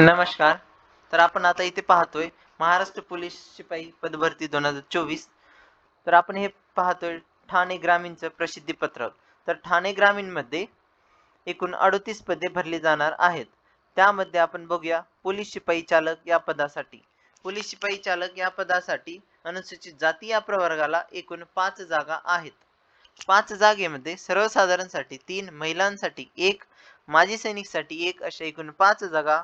नमस्कार. तर आपण आता इथे पाहतोय महाराष्ट्र पोलीस शिपाई पदभरती दोन हजार चोवीस. तर आपण हे पाहतोय ठाणे ग्रामीणचं प्रसिद्धी पत्रक तर ठाणे ग्रामीणमध्ये एकूण अडतीस पदे भरली जाणार आहेत. त्यामध्ये आपण बघूया पोलीस शिपाई चालक या पदासाठी. पोलीस शिपाई चालक या पदासाठी अनुसूचित जाती या प्रवर्गाला एकूण पाच जागा आहेत. पाच जागेमध्ये सर्वसाधारणसाठी तीन महिलांसाठी एक माजी सैनिकसाठी एक अशा एकूण पाच जागा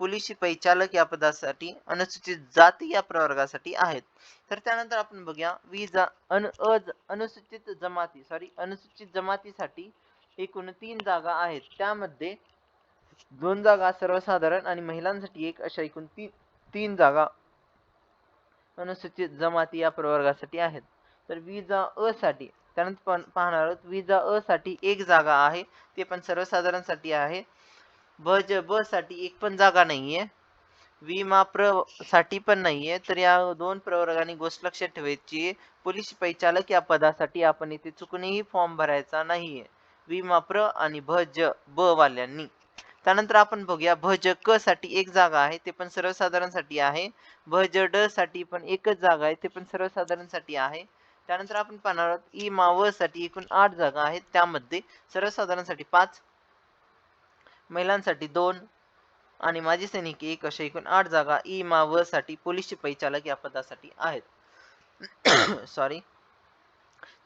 पोलीस शिपाई चालक या पदासाठी अनुसूचित जाती या प्रवर्गासाठी आहेत. तर त्यानंतर आपण बघूया विजा अन अज अनुसूचित जमाती सॉरी अनुसूचित जमातीसाठी एकूण तीन जागा आहेत. त्यामध्ये दोन जागा सर्वसाधारण आणि महिलांसाठी एक अशा एकूण तीन तीन जागा अनुसूचित जमाती या प्रवर्गासाठी आहेत. तर विजा अ साठी त्यानंतर पण पाहणार आहोत विजा अ साठी एक जागा आहे ते पण सर्वसाधारणसाठी आहे. ब ज ब साठी एक पण जागा नाहीये. विमा प्रसाठी पण नाहीये. तर या दोन प्रवर्गाने गोष्ट लक्षात ठेवायची. पोलीस शिपाई चालक या पदासाठी आपण इथे चुकूनही फॉर्म भरायचा नाहीये. विमा प्र आणि भ ज ब वाल्यांनी. त्यानंतर आपण बघूया भ ज क साठी एक जागा आहे ते पण सर्वसाधारणसाठी आहे. भ ज ड साठी पण एकच जागा आहे ते पण सर्वसाधारणसाठी आहे. त्यानंतर आपण पाहणार आहोत ई मा व साठी एकूण आठ जागा आहेत. त्यामध्ये सर्वसाधारणसाठी पाच महिलांसाठी दोन आणि माजी सैनिक एक अशा एकूण आठ जागा ई मा व साठी पोलीस शिपाई चालक या पदासाठी आहेत. सॉरी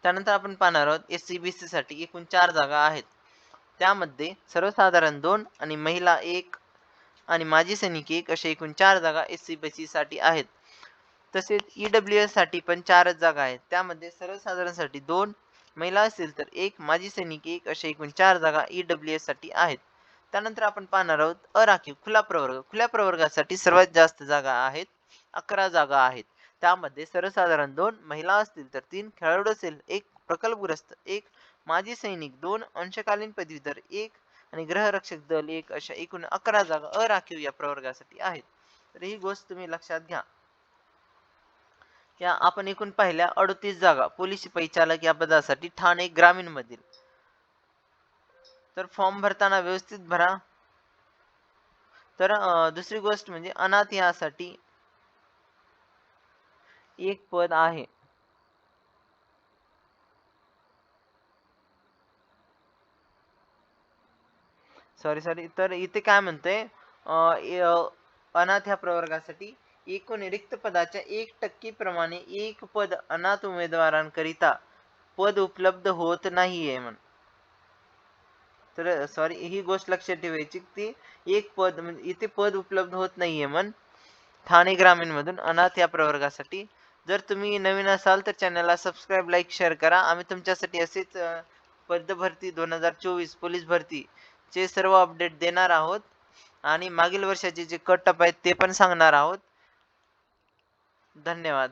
त्यानंतर आपण पाहणार आहोत एस सी बी सी साठी एकूण चार जागा आहेत. त्यामध्ये सर्वसाधारण दोन आणि महिला एक आणि माजी सैनिक एक अशा एकूण चार जागा एस सी बी सी साठी आहेत. तसेच ईडब्ल्यू एससाठी पण चारच जागा आहेत. त्यामध्ये सर्वसाधारणसाठी दोन महिला असतील तर एक माजी सैनिक एक अशा एकूण चार जागा ईडब्ल्यू एससाठी आहेत. त्यानंतर आपण पाहणार आहोत अराखीव खुला प्रवर्ग. खुल्या प्रवर्गासाठी सर्वात जास्त जागा आहेत अकरा जागा आहेत. त्यामध्ये सर्वसाधारण दोन महिला असतील तर तीन खेळाडू असेल एक प्रकल्पग्रस्त एक माजी सैनिक दोन अंशकालीन पदवीधर एक आणि ग्रहरक्षक दल एक अशा एकूण अकरा जागा अराखीव या प्रवर्गासाठी आहेत. तर ही गोष्ट तुम्ही लक्षात घ्या. या आपण एकूण पाहिल्या अडतीस जागा. पोलीस शिपाई चालक या पदासाठी ठाणे ग्रामीण मधील तर फॉर्म भरताना व्यवस्थित भरा. तर दुसरी गोष्ट म्हणजे अनाथ यासाठी एक पद आहे. सॉरी सॉरी तर इथे काय म्हणतंय? अं, अनाथ ह्या प्रवर्गासाठी एकूण रिक्त पदाच्या एक टक्के प्रमाणे एक पद अनाथ उमेदवारांकरिता पद उपलब्ध होत नाहीये म्हण. तर सॉरी ही गोष्ट लक्षात ठेवायची ती एक पद म्हणजे इथे पद उपलब्ध होत नाहीये मन. ठाणे ग्रामीण मधून अनाथ या प्रवर्गासाठी. जर तुम्ही नवीन असाल तर चॅनलला सबस्क्राईब लाईक शेअर करा. आम्ही तुमच्यासाठी असेच पद भरती दोन हजार चोवीस पोलीस भरती चे सर्व अपडेट देणार आहोत. आणि मागील वर्षाचे जे कट टप आहेत ते पण सांगणार आहोत. धन्यवाद.